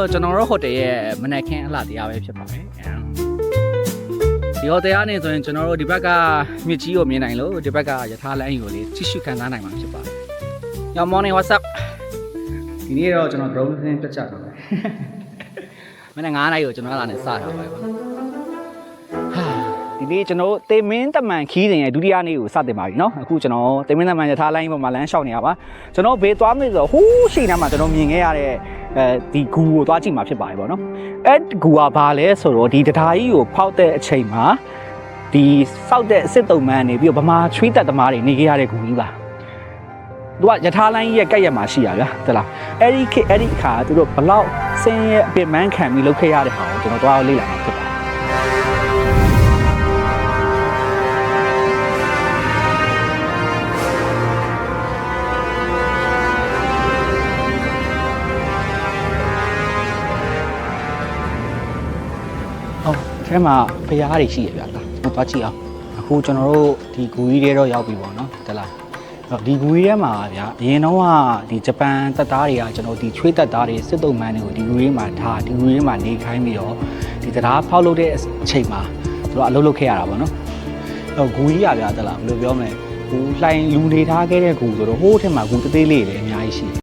ကျွန်တော်တို့ဟိုတယ်ရဲ့မနက်ခင်းအလှတရားပဲဖြစ်ပါတယ်ဒီဟိုတယ်ကနေဆိုရင်ကျွန်တော်တို့ဒီဘက်ကမြစ်ကြီးကိုမြင်နိုင်လို့ဒီဘက်ကယထာလိုင်းကိုလေးကြည့်ရှုခံစားနိုင်မှာဖြစ်ပါတယ်။ Yo morning what's up ဒီနေ့တော့ကျွန်တော် drone သင်းပြတ်ချတော့မယ်။မနေ့9နာရီကိုကျွန်တော်လာနေစတာပဲပေါ့။ဟာဒီနေ့ကျွန်တော်တေမင်းတမန်ခီးတင်ရဲ့ဒုတိယနေ့ကိုစတင်ပါပြီเนาะအခုကျွန်တော်တေမင်းတမန်ယထာလိုင်းပေါ်မှာလမ်းလျှောက်နေရပါကျွန်တော်ဘေးသွားမယ်ဆိုတော့ဟိုးရှိနေမှာကျွန်တော်မြင်ခဲ့ရတဲ့ အဲဒီဂူကိုသွားကြည့်မှာဖြစ်ပါတယ်ပေါ့နော်အဲဂူကဘာလဲဆိုတော့ဒီတရားကြီးကိုဖောက်တဲ့အချိန်မှာဒီစောက်တဲ့စစ်တုံးမန်းနေပြီးတော့ဗမာချွေးတက်သမားတွေနေခဲ့ရတဲ့ဂူကြီးပါသူကယထာလိုင်းကြီးရဲ့ကက်ရက်မှာရှိရဗျာတလားအဲ့ဒီခေတ်အဲ့ဒီအခါသူတို့ဘလောက်ဆင်းရဲအပင်ပန်းခံပြီးလုပ်ခဲ့ရတဲ့ဟာကိုကျွန်တော်သွားလေ့လာမှာဖြစ်ပါ ဟုတ်အဲမှာဖျားတွေရှိရဗျာလားကျွန်တော်သွားကြည့်အောင်အခုကျွန်တော်တို့ဒီဂူကြီးတွေတော့ရောက်ပြီပေါ့နော်တလားအဲ့တော့ဒီဂူကြီးထဲမှာဗျာအရင်တော့ကဒီဂျပန်တပ်သားတွေကကျွန်တော်ဒီချွေးတပ်သားတွေစစ်တုံးမန်းတွေကိုဒီဂူကြီးမှာထားဒီဂူကြီးမှာနေခိုင်းပြီးတော့ဒီတရားဖောက်လုပ်တဲ့အချိန်မှာသူတို့အလုပ်လုပ်ခဲ့ရတာပေါ့နော်အဲ့တော့ဂူကြီးရဗျာတလားဘယ်လိုပြောမလဲဂူလှိုင်လူနေထားခဲ့တဲ့ဂူဆိုတော့ဟိုးထက်မှာဂူတသေးလေးတွေအများကြီးရှိတယ်